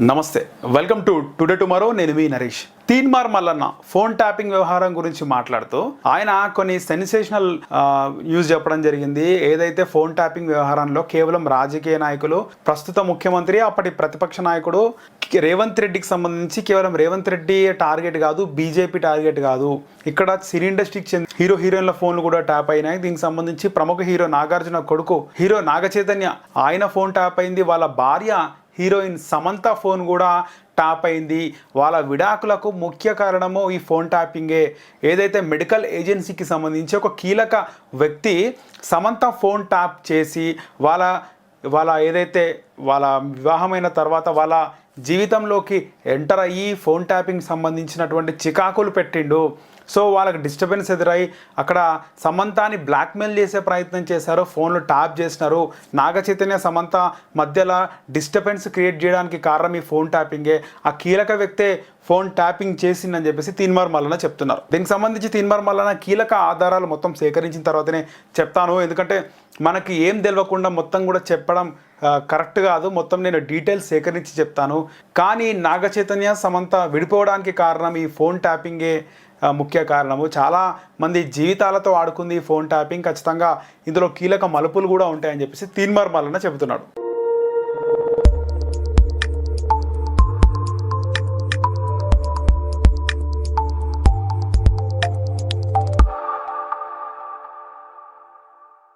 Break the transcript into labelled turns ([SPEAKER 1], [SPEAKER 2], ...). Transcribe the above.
[SPEAKER 1] నమస్తే. Welcome to today tomorrow నేను మీ నరేష్. తీన్మార్ మల్లన్న ఫోన్ ట్యాపింగ్ వ్యవహారం గురించి మాట్లాడుతూ ఆయన కొన్ని సెన్సేషనల్ న్యూస్ చెప్పడం జరిగింది. ఏదైతే ఫోన్ ట్యాపింగ్ వ్యవహారంలో కేవలం రాజకీయ నాయకులు ప్రస్తుత ముఖ్యమంత్రి అప్పటి ప్రతిపక్ష నాయకుడు రేవంత్ రెడ్డికి సంబంధించి కేవలం రేవంత్ రెడ్డి టార్గెట్ కాదు బీజేపీ టార్గెట్ కాదు. ఇక్కడ సినీ ఇండస్ట్రీకి చెందిన హీరో హీరోయిన్ల ఫోన్లు కూడా ట్యాప్ అయినాయి. దీనికి సంబంధించి ప్రముఖ హీరో నాగార్జున కొడుకు హీరో నాగచైతన్య ఆయన ఫోన్ ట్యాప్ అయింది. వాళ్ళ భార్య హీరోయిన్ సమంత ఫోన్ కూడా టాప్ అయింది. వాళ్ళ విడాకులకు ముఖ్య కారణము ఈ ఫోన్ ట్యాపింగే. ఏదైతే మెడికల్ ఏజెన్సీకి సంబంధించి ఒక కీలక వ్యక్తి సమంత ఫోన్ ట్యాప్ చేసి వాళ్ళ వాళ్ళ ఏదైతే వాళ్ళ వివాహమైన తర్వాత వాళ్ళ జీవితంలోకి ఎంటర్ అయ్యి ఫోన్ ట్యాపింగ్ సంబంధించినటువంటి చికాకులు పెట్టిండు. సో వాళ్ళకి డిస్టర్బెన్స్ ఎదురై అక్కడ సమంతాని బ్లాక్మెయిల్ చేసే ప్రయత్నం చేశారు. ఫోన్లు ట్యాప్ చేసినారు. నాగ చైతన్య సమంత మధ్యలో డిస్టర్బెన్స్ క్రియేట్ చేయడానికి కారణం ఈ ఫోన్ ట్యాపింగే. ఆ కీలక వ్యక్తే ఫోన్ ట్యాపింగ్ చేసిందని చెప్పేసి తీన్మార్ మల్లన చెప్తున్నారు. దీనికి సంబంధించి తీన్మార్ మల్లన కీలక ఆధారాలు మొత్తం సేకరించిన తర్వాతనే చెప్తాను. ఎందుకంటే మనకి ఏం తెలియకుండా మొత్తం కూడా చెప్పడం కరెక్ట్ కాదు. మొత్తం నేను డీటెయిల్స్ సేకరించి చెప్తాను. కానీ నాగ చైతన్య సమంత విడిపోవడానికి కారణం ఈ ఫోన్ ట్యాపింగే ముఖ్య కారణము. చాలా మంది జీవితాలతో ఆడుకుంది ఈ ఫోన్ ట్యాపింగ్. ఖచ్చితంగా ఇందులో కీలక మలుపులు కూడా ఉంటాయని చెప్పేసి తీన్మార్ మల్లన చెబుతున్నాడు.